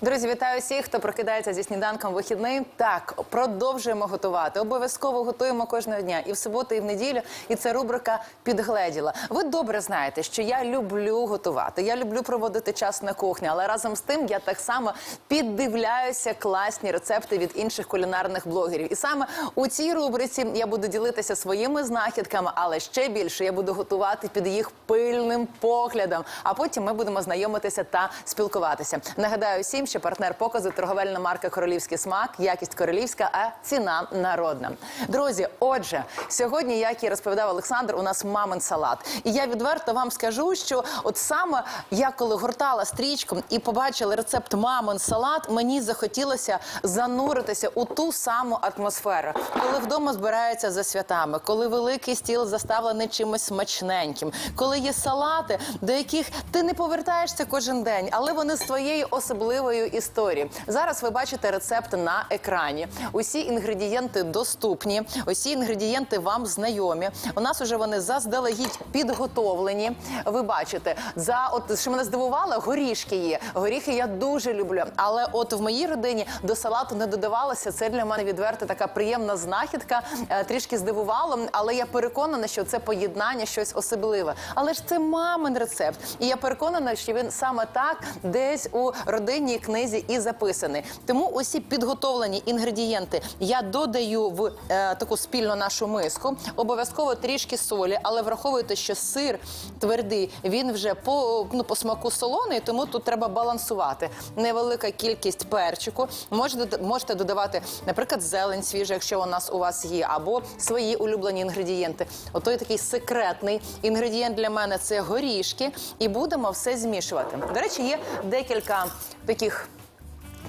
Друзі, вітаю всіх, хто прокидається зі сніданком вихідний. Так, продовжуємо готувати. Обов'язково готуємо кожного дня і в суботу, і в неділю. І це рубрика підгледіла. Ви добре знаєте, що я люблю готувати. Я люблю проводити час на кухні, але разом з тим я так само піддивляюся класні рецепти від інших кулінарних блогерів. І саме у цій рубриці я буду ділитися своїми знахідками, але ще більше я буду готувати під їх пильним поглядом. А потім ми будемо знайомитися та спілкуватися. Нагадаю всім, що партнер показу торговельна марка Королівський смак, якість королівська, а ціна народна. Друзі, отже, сьогодні, як і розповідав Олександр, у нас мамин салат. І я відверто вам скажу, що от саме я коли гортала стрічку і побачила рецепт мамин салат, мені захотілося зануритися у ту саму атмосферу, коли вдома збираються за святами, коли великий стіл заставлений чимось смачненьким, коли є салати, до яких ти не повертаєшся кожен день, але вони з твоєю особливою історією. Зараз ви бачите рецепт на екрані. Усі інгредієнти доступні, усі інгредієнти вам знайомі. У нас уже вони заздалегідь підготовлені. Ви бачите, за от що мене здивувало, горішки є. Горіхи я дуже люблю. Але от в моїй родині до салату не додавалося. Це для мене відверто така приємна знахідка. Е, Трішки здивувало, але я переконана, що це поєднання щось особливе. Але ж це мамин рецепт, і я переконана, що він саме так десь у родинній книзі і записаний. Тому усі підготовлені інгредієнти я додаю в е, таку спільну нашу миску. Обов'язково трішки солі, але враховуйте, що сир твердий, він вже по, ну, по смаку солоний, тому тут треба балансувати. Невелика кількість перчику. Можете, можете додавати, наприклад, зелень свіжа, якщо у нас у вас є, або свої улюблені інгредієнти. Отой такий секретний інгредієнт для мене це горішки, і будемо все змішувати. До речі, є декілька таких.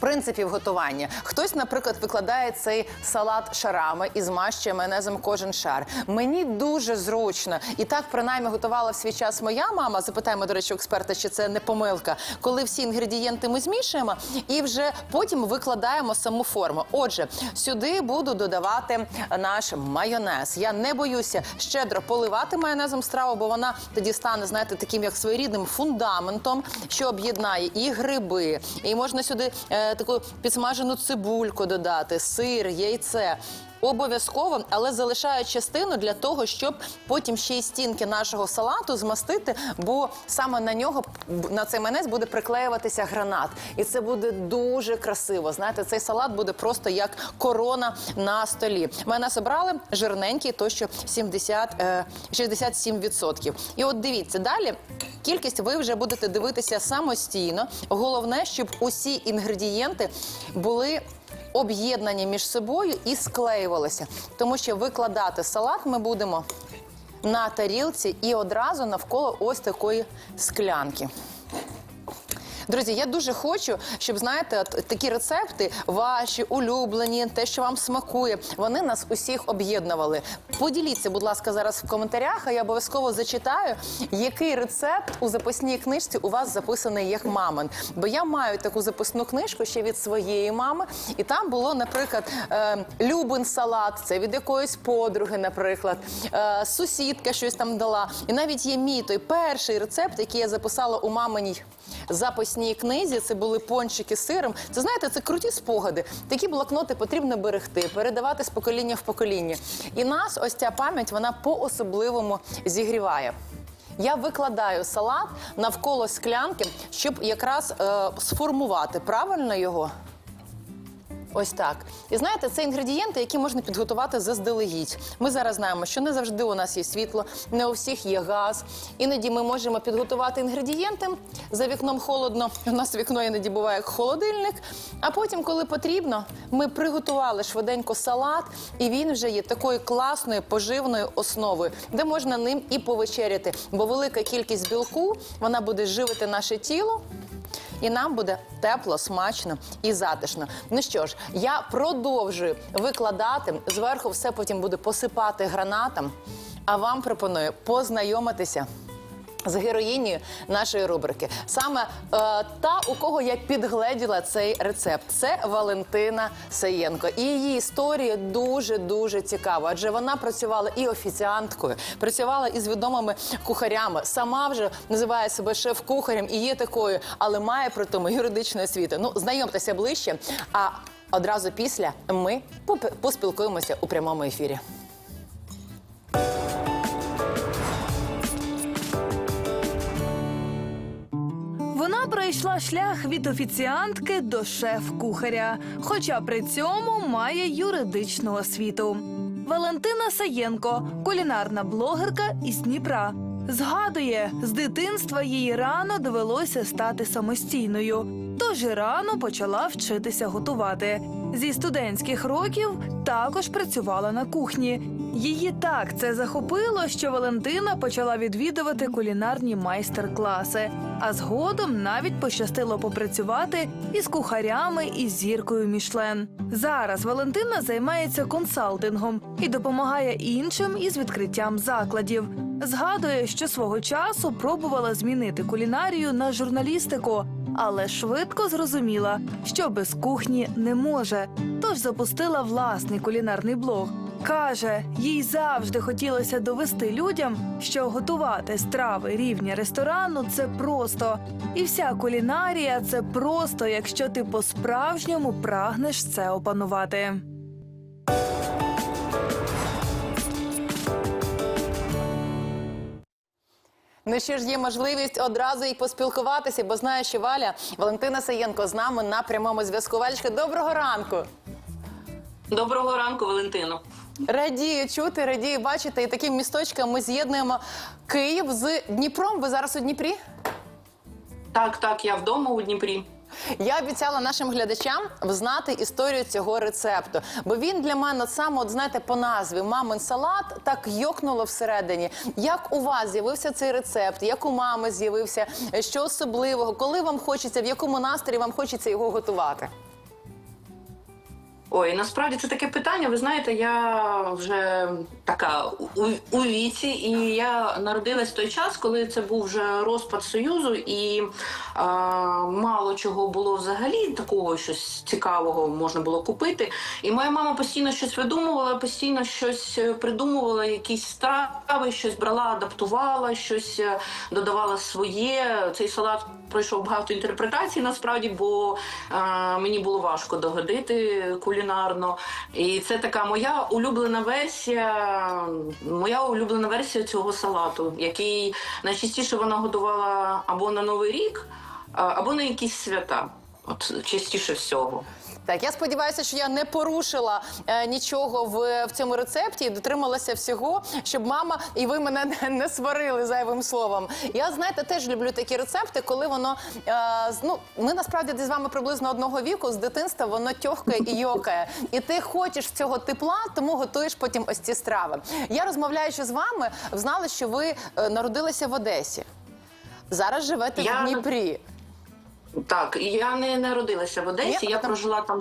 Принципів готування. Хтось, наприклад, викладає цей салат шарами і змащує майонезом кожен шар. Мені дуже зручно. І так, принаймні, готувала в свій час моя мама. Запитаємо, до речі, експерта, чи це не помилка. Коли всі інгредієнти ми змішуємо і вже потім викладаємо саму форму. Отже, сюди буду додавати наш майонез. Я не боюся щедро поливати майонезом страву, бо вона тоді стане, знаєте, таким як своєрідним фундаментом, що об'єднає і гриби, і можна сюди е, таку підсмажену цибульку додати, сир, яйце. Обов'язково, але залишаю частину для того, щоб потім ще й стінки нашого салату змастити, бо саме на нього на цей майонез буде приклеюватися гранат, і це буде дуже красиво. Знаєте, цей салат буде просто як корона на столі. Майонез обрали жирненький, то що 70, е, 67%. І от дивіться далі. Кількість ви вже будете дивитися самостійно. Головне, щоб усі інгредієнти були об'єднані між собою і склеювалися. Тому що викладати салат ми будемо на тарілці і одразу навколо ось такої склянки. Друзі, я дуже хочу, щоб знаєте, такі рецепти, ваші улюблені, те, що вам смакує, вони нас усіх об'єднували. Поділіться, будь ласка, зараз в коментарях, а я обов'язково зачитаю, який рецепт у записній книжці у вас записаний як мамин. Бо я маю таку записну книжку ще від своєї мами, і там було, наприклад, е, Любин салат, це від якоїсь подруги, наприклад, е, сусідка щось там дала. І навіть є мій той перший рецепт, який я записала у маминій записній книзі. Це були пончики з сиром. Це знаєте, це круті спогади. Такі блокноти потрібно берегти, передавати з покоління в покоління. І нас ось ця пам'ять вона по-особливому зігріває. Я викладаю салат навколо склянки, щоб якраз е, сформувати правильно його. Ось так. І знаєте, це інгредієнти, які можна підготувати заздалегідь. Ми зараз знаємо, що не завжди у нас є світло, не у всіх є газ. Іноді ми можемо підготувати інгредієнти. За вікном холодно. У нас вікно іноді буває як холодильник. А потім, коли потрібно, ми приготували швиденько салат, і він вже є такою класною поживною основою, де можна ним і повечеряти. Бо велика кількість білку вона буде живити наше тіло. І нам буде тепло, смачно і затишно. Ну що ж, я продовжую викладати зверху, все потім буду посипати гранатом. А вам пропоную познайомитися з героїнею нашої рубрики. Саме е, та, у кого я підгледіла цей рецепт, це Валентина Саєнко. І її історія дуже дуже цікава, адже вона працювала і офіціанткою, працювала із відомими кухарями. Сама вже називає себе шеф-кухарем і є такою, але має при тому юридичну освіту. Ну, знайомтеся ближче. А одразу після ми поспілкуємося у прямому ефірі. Вона пройшла шлях від офіціантки до шеф-кухаря, хоча при цьому має юридичну освіту. Валентина Саєнко, кулінарна блогерка із Дніпра. Згадує, з дитинства їй рано довелося стати самостійною, тож і рано почала вчитися готувати. Зі студентських років також працювала на кухні. Її так це захопило, що Валентина почала відвідувати кулінарні майстер-класи, а згодом навіть пощастило попрацювати із кухарями і зіркою Мішлен. Зараз Валентина займається консалтингом і допомагає іншим із відкриттям закладів. Згадує, що свого часу пробувала змінити кулінарію на журналістику, але швидко зрозуміла, що без кухні не може. Тож запустила власний кулінарний блог. Каже, їй завжди хотілося довести людям, що готувати страви рівня ресторану це просто, і вся кулінарія це просто, якщо ти по-справжньому прагнеш це опанувати. Ну що ж є можливість одразу і поспілкуватися, бо знаю, що Валя Валентина Саєнко з нами на прямому зв'язку. Валечка, доброго ранку. Доброго ранку, Валентино. Радію чути, радію бачити. І таким місточком ми з'єднуємо Київ з Дніпром. Ви зараз у Дніпрі? Так, так, я вдома у Дніпрі. Я обіцяла нашим глядачам взнати історію цього рецепту, бо він для мене от саме, от знаєте, по назві мамин салат так йокнуло всередині. Як у вас з'явився цей рецепт? Як у мами з'явився? Що особливого? Коли вам хочеться, в якому настрої вам хочеться його готувати? Ой, насправді це таке питання. Ви знаєте, я вже така у, у віці, і я народилась в той час, коли це був вже розпад союзу, і а, мало чого було взагалі такого щось цікавого можна було купити. І моя мама постійно щось видумувала, постійно щось е, придумувала, якісь страви, щось брала, адаптувала, щось е, додавала своє. Цей салат пройшов багато інтерпретацій насправді, бо а, мені було важко догодити кулінарно. І це така моя улюблена версія, моя улюблена версія цього салату, який найчастіше вона готувала або на Новий рік, або на якісь свята. От частіше всього. Так, я сподіваюся, що я не порушила е, нічого в, в цьому рецепті і дотрималася всього, щоб мама і ви мене не, не сварили зайвим словом. Я знаєте, теж люблю такі рецепти, коли воно е, ну ми насправді десь з вами приблизно одного віку з дитинства воно тьохкає і йокає. І ти хочеш цього тепла, тому готуєш потім ось ці страви. Я розмовляючи з вами, знала, що ви е, народилися в Одесі. Зараз живете Я- в Дніпрі. Так, я не народилася в Одесі. Я прожила там.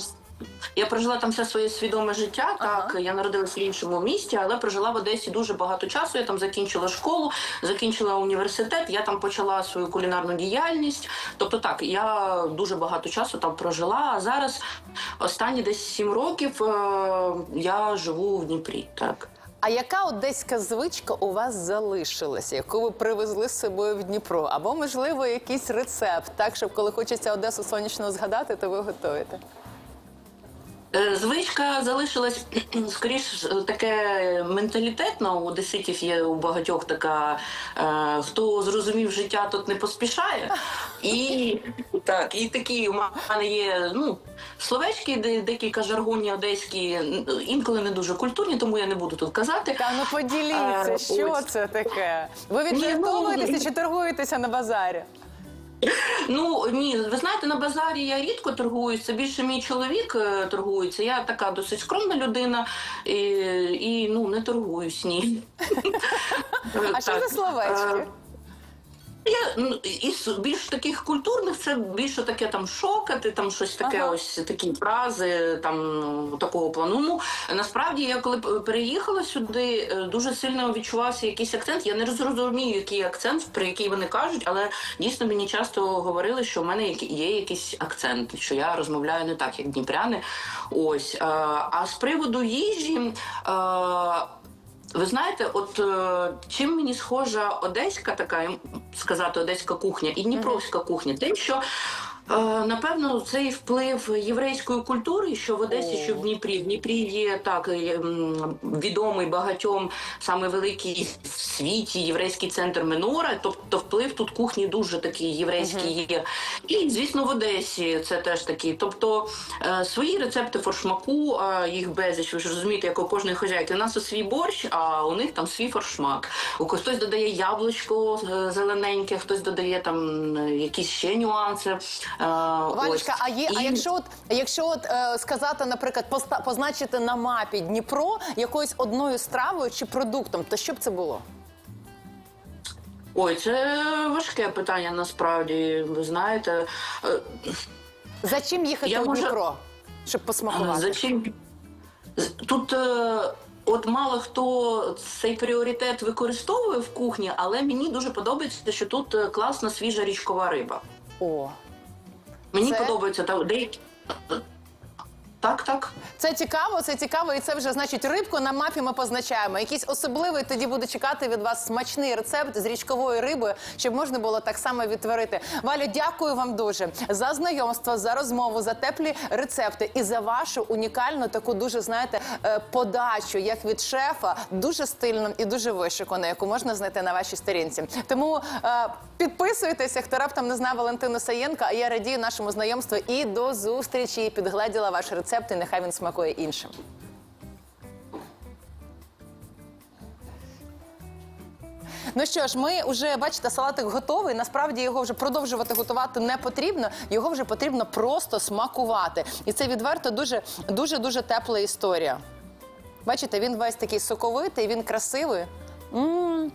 Я прожила там все своє свідоме життя. Ага. Так, я народилася в іншому місті, але прожила в Одесі дуже багато часу. Я там закінчила школу, закінчила університет. Я там почала свою кулінарну діяльність. Тобто, так, я дуже багато часу там прожила. А зараз останні десь сім років е, я живу в Дніпрі. Так. А яка одеська звичка у вас залишилася, яку ви привезли з собою в Дніпро? Або, можливо, якийсь рецепт, так, щоб коли хочеться Одесу сонячно згадати, то ви готуєте? Е, Звичка залишилась скоріш таке менталітетно. У одеситів є у багатьох така е, хто зрозумів життя, тот не поспішає. І так, і такі у мене є ну, словечки, де декілька жаргонні одеські, інколи не дуже культурні, тому я не буду тут казати. Та ну поділіться, А, що ось. це таке? Ви ну, чи торгуєтеся на базарі? Ну ні, ви знаєте, на базарі я рідко торгуюся. Більше мій чоловік е, торгується. Я така досить скромна людина і, і ну не торгуюсь ні. А що за словечки? Е, Я ну, із більш таких культурних це більше таке там шокати, там щось таке, Ага. ось такі фрази там ну, такого плану. Ну насправді я коли переїхала сюди, е, дуже сильно відчувався якийсь акцент. Я не зрозумію, який акцент, про який вони кажуть, але дійсно мені часто говорили, що в мене є якийсь акцент, що я розмовляю не так, як дніпряни. Ось е, а з приводу їжі. Ви знаєте, от е, чим мені схожа одеська така, сказати, одеська кухня і дніпровська кухня, тим, що напевно цей вплив єврейської культури, що в Одесі, що в Дніпрі. В Дніпрі є так е, відомий багатьом саме великий в світі єврейський центр Менора. Тобто вплив тут кухні дуже такий єврейський є. І звісно, в Одесі це теж такий. Тобто е, свої рецепти форшмаку, е, їх безліч. Ви ж розумієте, як у кожної хазяйки. У нас у свій борщ, а у них там свій форшмак. У хтось додає яблучко е, зелененьке, хтось додає там е, якісь ще нюанси. Е, Валечка, а є, а якщо от якщо от е, сказати, наприклад, поста- позначити на мапі Дніпро якоюсь одною стравою чи продуктом, то що б це було? Ой, це важке питання насправді. Ви знаєте. Е, За чим їхати Я в можу- Дніпро, щоб посмакувати? За чим? Тут е, от мало хто цей пріоритет використовує в кухні, але мені дуже подобається, що тут е, класна свіжа річкова риба. О, Мені Це? подобається та деякі. Так, так. це цікаво, це цікаво, і це вже значить рибку на мапі ми позначаємо. Якийсь особливий тоді буде чекати від вас смачний рецепт з річковою рибою, щоб можна було так само відтворити. Валю, дякую вам дуже за знайомство, за розмову, за теплі рецепти і за вашу унікальну таку дуже знаєте е, подачу, як від шефа, дуже стильну і дуже вишикану, яку можна знайти на вашій сторінці. Тому е, підписуйтеся, хто раптом не знав Валентину Саєнка. А я радію нашому знайомству і до зустрічі. Підгледіла ваш рецепт, і нехай він смакує іншим. Ну що ж, ми вже бачите, салатик готовий. Насправді його вже продовжувати готувати не потрібно. Його вже потрібно просто смакувати. І це відверто дуже дуже дуже тепла історія. Бачите, він весь такий соковитий, він красивий. м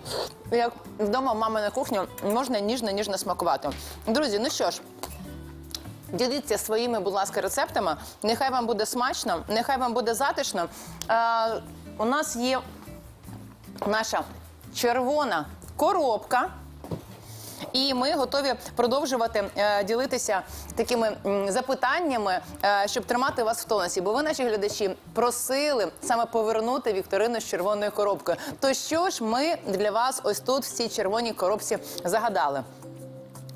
Як вдома в мами на кухні можна ніжно-ніжно смакувати. Друзі, ну що ж. Діліться своїми, будь ласка, рецептами. Нехай вам буде смачно, нехай вам буде затишно. Е, у нас є наша червона коробка. І ми готові продовжувати е, ділитися такими м, запитаннями, е, щоб тримати вас в тонусі. Бо ви, наші глядачі, просили саме повернути вікторину з червоною коробкою. То що ж ми для вас ось тут в цій червоній коробці загадали?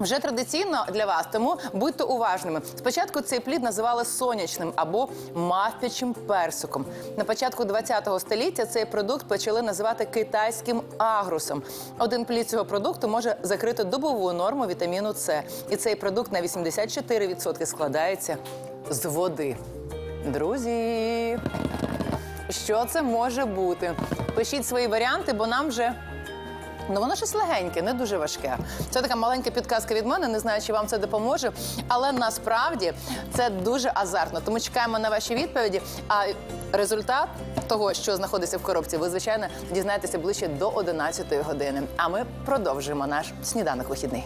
Вже традиційно для вас, тому будьте уважними. Спочатку цей плід називали сонячним або мавпячим персиком. На початку ХХ століття цей продукт почали називати китайським агрусом. Один плід цього продукту може закрити добову норму вітаміну С. І цей продукт на 84% складається з води. Друзі, що це може бути? Пишіть свої варіанти, бо нам вже. Ну, воно щось легеньке, не дуже важке. Це така маленька підказка від мене. Не знаю, чи вам це допоможе, але насправді це дуже азартно. Тому чекаємо на ваші відповіді. А результат того, що знаходиться в коробці, ви звичайно дізнаєтеся ближче до 11 години. А ми продовжуємо наш сніданок вихідний.